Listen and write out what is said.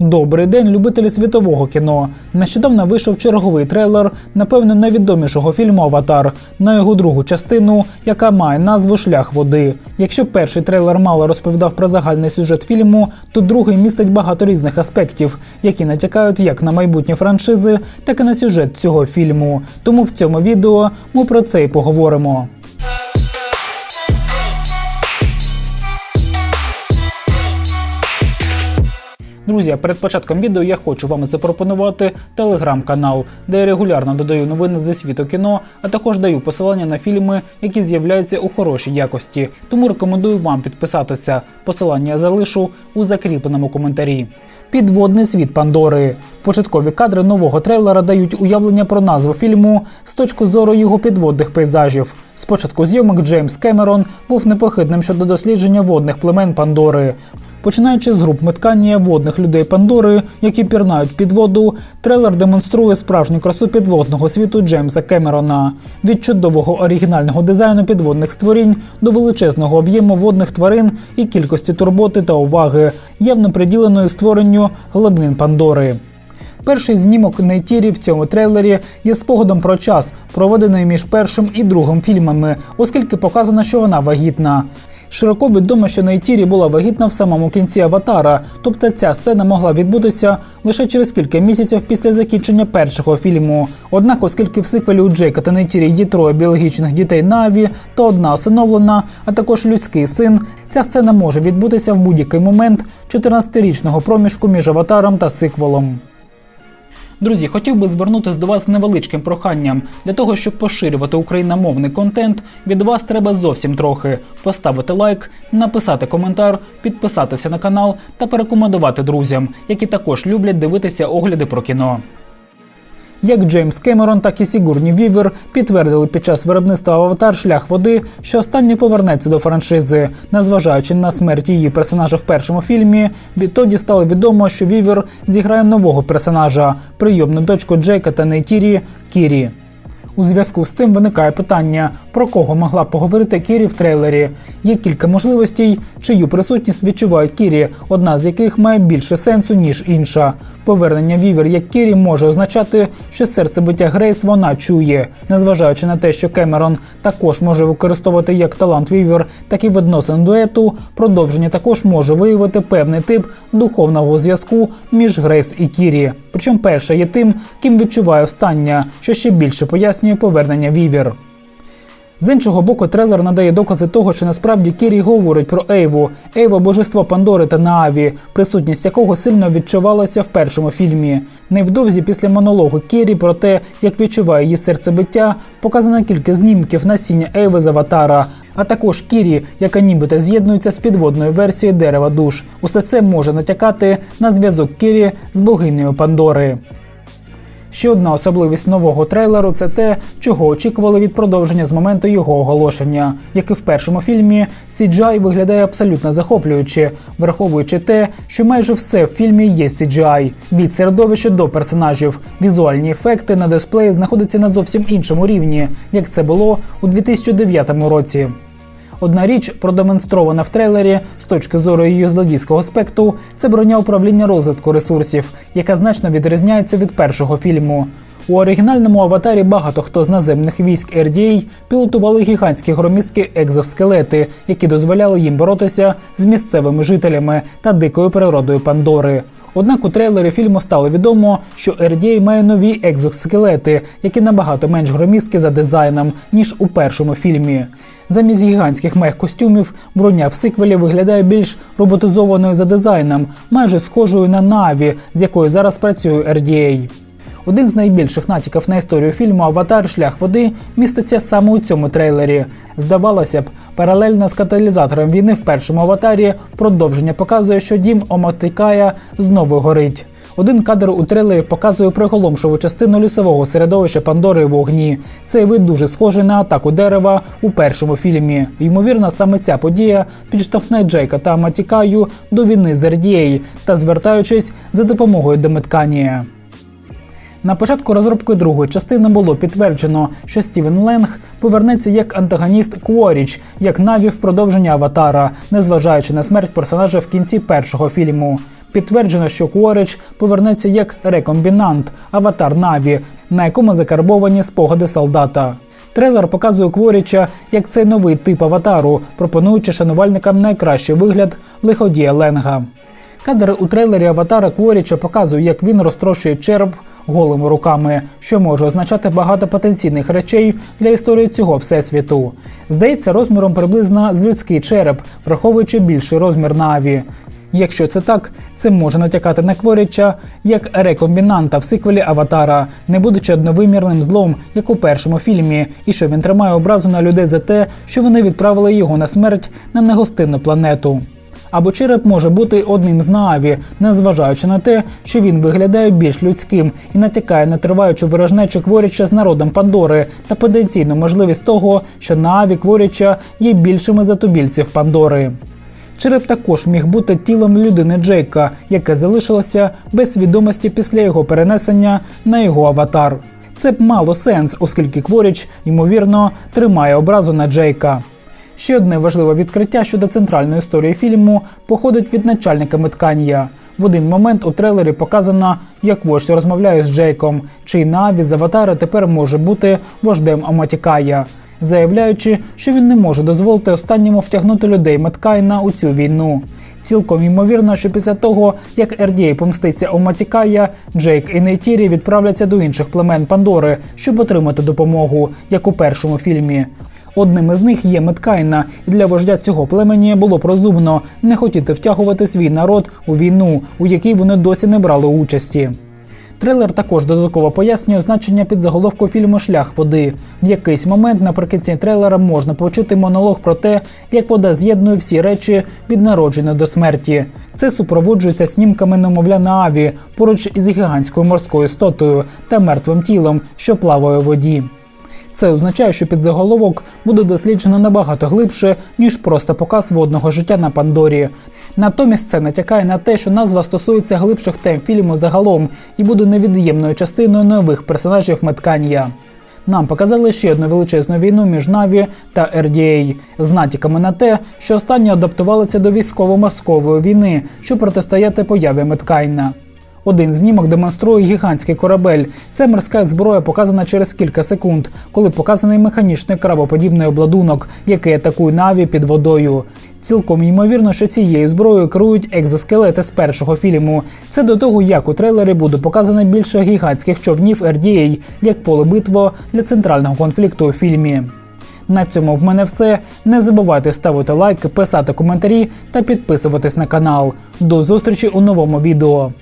Добрий день, любителі світового кіно. Нещодавно вийшов черговий трейлер, напевно, найвідомішого фільму Аватар на його другу частину, яка має назву Шлях води. Якщо перший трейлер мало розповідав про загальний сюжет фільму, то другий містить багато різних аспектів, які натякають як на майбутні франшизи, так і на сюжет цього фільму. Тому в цьому відео ми про це і поговоримо. Друзі, перед початком відео я хочу вам запропонувати телеграм-канал, де я регулярно додаю новини зі світу кіно, а також даю посилання на фільми, які з'являються у хорошій якості. Тому рекомендую вам підписатися. Посилання залишу у закріпленому коментарі. Підводний світ Пандори. Початкові кадри нового трейлера дають уявлення про назву фільму з точки зору його підводних пейзажів. Спочатку зйомок Джеймс Кемерон був непохитним щодо дослідження водних племен Пандори. Починаючи з груп меткання водних людей Пандори, які пірнають під воду, трейлер демонструє справжню красу підводного світу Джеймса Кемерона. Від чудового оригінального дизайну підводних створінь до величезного об'єму водних тварин і кількості турботи та уваги, явно приділеної створенню глибин Пандори. Перший знімок Нейтірі в цьому трейлері є спогадом про час, проведений між першим і другим фільмами, оскільки показано, що вона вагітна. Широко відомо, що Нейтірі була вагітна в самому кінці аватара, тобто ця сцена могла відбутися лише через кілька місяців після закінчення першого фільму. Однак, оскільки в сиквелі у Джейка та Нейтірі є троє біологічних дітей Наві, то одна усиновлена, а також людський син, ця сцена може відбутися в будь-який момент 14-річного проміжку між аватаром та сиквелом. Друзі, хотів би звернутися до вас з невеличким проханням. Для того, щоб поширювати україномовний контент, від вас треба зовсім трохи поставити лайк, написати коментар, підписатися на канал та порекомендувати друзям, які також люблять дивитися огляди про кіно. Як Джеймс Кемерон, так і Сігурні Вівер підтвердили під час виробництва аватар шлях води, що останній повернеться до франшизи. Незважаючи на смерть її персонажа в першому фільмі, відтоді стало відомо, що Вівер зіграє нового персонажа прийомну дочку Джейка та Нейтірі Кірі. У зв'язку з цим виникає питання, про кого могла поговорити Кірі в трейлері. Є кілька можливостей, чию присутність відчуває Кірі, одна з яких має більше сенсу, ніж інша. Повернення Вівер як Кірі може означати, що серцебиття Грейс вона чує, незважаючи на те, що Кемерон також може використовувати як талант Вівер, так і відносин дуету. Продовження також може виявити певний тип духовного зв'язку між Грейс і Кірі. Причому перша є тим, ким відчуває остання, що ще більше пояснює повернення Вівер. З іншого боку, трейлер надає докази того, що насправді Кірі говорить про Ейву, Ейва божество Пандори та Нааві, присутність якого сильно відчувалася в першому фільмі. Невдовзі після монологу Кірі про те, як відчуває її серцебиття, показано кілька знімків насіння Ейви з аватара, а також Кірі, яка нібито з'єднується з підводною версією дерева душ. Усе це може натякати на зв'язок Кірі з богинею Пандори. Ще одна особливість нового трейлеру це те, чого очікували від продовження з моменту його оголошення. Як і в першому фільмі, CGI виглядає абсолютно захоплююче, враховуючи те, що майже все в фільмі є CGI. від середовища до персонажів. Візуальні ефекти на дисплеї знаходяться на зовсім іншому рівні, як це було у 2009 році. Одна річ, продемонстрована в трейлері з точки зору її злодійського аспекту, це броня управління розвитку ресурсів, яка значно відрізняється від першого фільму. У оригінальному аватарі багато хто з наземних військ RDA пілотували гігантські громістки екзоскелети, які дозволяли їм боротися з місцевими жителями та дикою природою Пандори. Однак у трейлері фільму стало відомо, що RDA має нові екзоскелети, які набагато менш громісткі за дизайном, ніж у першому фільмі. Замість гігантських мех-костюмів броня в сиквелі виглядає більш роботизованою за дизайном, майже схожою на Наві, з якою зараз працює RDA. Один з найбільших натяків на історію фільму Аватар Шлях води міститься саме у цьому трейлері. Здавалося б, паралельно з каталізатором війни в першому аватарі продовження показує, що дім Оматикая знову горить. Один кадр у трейлері показує приголомшову частину лісового середовища Пандори в вогні. Цей вид дуже схожий на атаку дерева у першому фільмі. Ймовірно, саме ця подія підштовхне Джейка та Матікаю до війни з RDA та звертаючись за допомогою до Метканія. На початку розробки другої частини було підтверджено, що Стівен Ленг повернеться як антагоніст Кворіч, як Наві в продовження аватара, незважаючи на смерть персонажа в кінці першого фільму. Підтверджено, що Куорич повернеться як рекомбінант, аватар Наві, на якому закарбовані спогади солдата. Трейлер показує Кворіча як цей новий тип аватару, пропонуючи шанувальникам найкращий вигляд лиходія Ленга. Кадри у трейлері аватара Кворіча показують, як він розтрощує череп голими руками, що може означати багато потенційних речей для історії цього всесвіту. Здається, розміром приблизно з людський череп, враховуючи більший розмір Наві. Якщо це так, це може натякати на Кворіча як рекомбінанта в сиквелі Аватара, не будучи одновимірним злом, як у першому фільмі, і що він тримає образу на людей за те, що вони відправили його на смерть на негостинну планету. Або череп може бути одним з Нааві, незважаючи на те, що він виглядає більш людським і натякає на триваючу ворожнечу Кворіча з народом Пандори та потенційну можливість того, що Нааві Кворіча є більшими за тубільців Пандори. Череп також міг бути тілом людини Джейка, яке залишилося без свідомості після його перенесення на його аватар. Це б мало сенс, оскільки Кворіч, ймовірно, тримає образу на Джейка. Ще одне важливе відкриття щодо центральної історії фільму походить від начальника Метканія. В один момент у трейлері показано, як вождь розмовляє з Джейком, чий наві з аватара тепер може бути вождем Аматікая, заявляючи, що він не може дозволити останньому втягнути людей Меткайна у цю війну. Цілком ймовірно, що після того, як RDA помститься у Матікая, Джейк і Нейтірі відправляться до інших племен Пандори, щоб отримати допомогу, як у першому фільмі. Одним із них є Меткайна, і для вождя цього племені було розумно не хотіти втягувати свій народ у війну, у якій вони досі не брали участі. Трейлер також додатково пояснює значення підзаголовку фільму Шлях води. В якийсь момент наприкінці трейлера можна почути монолог про те, як вода з'єднує всі речі від народження до смерті. Це супроводжується снімками немовля на аві поруч із гігантською морською істотою та мертвим тілом, що плаває у воді. Це означає, що підзаголовок буде досліджено набагато глибше, ніж просто показ водного життя на Пандорі. Натомість це натякає на те, що назва стосується глибших тем фільму загалом і буде невід'ємною частиною нових персонажів Метканія. Нам показали ще одну величезну війну між Наві та RDA з натяками на те, що останні адаптувалися до військово-морської війни, щоб протистояти появі Меткайна. Один знімок демонструє гігантський корабель. Це морська зброя, показана через кілька секунд, коли показаний механічний крабоподібний обладунок, який атакує наві під водою. Цілком ймовірно, що цією зброєю керують екзоскелети з першого фільму. Це до того, як у трейлері буде показано більше гігантських човнів RDA, як поле битво для центрального конфлікту у фільмі. На цьому в мене все. Не забувайте ставити лайки, писати коментарі та підписуватись на канал. До зустрічі у новому відео.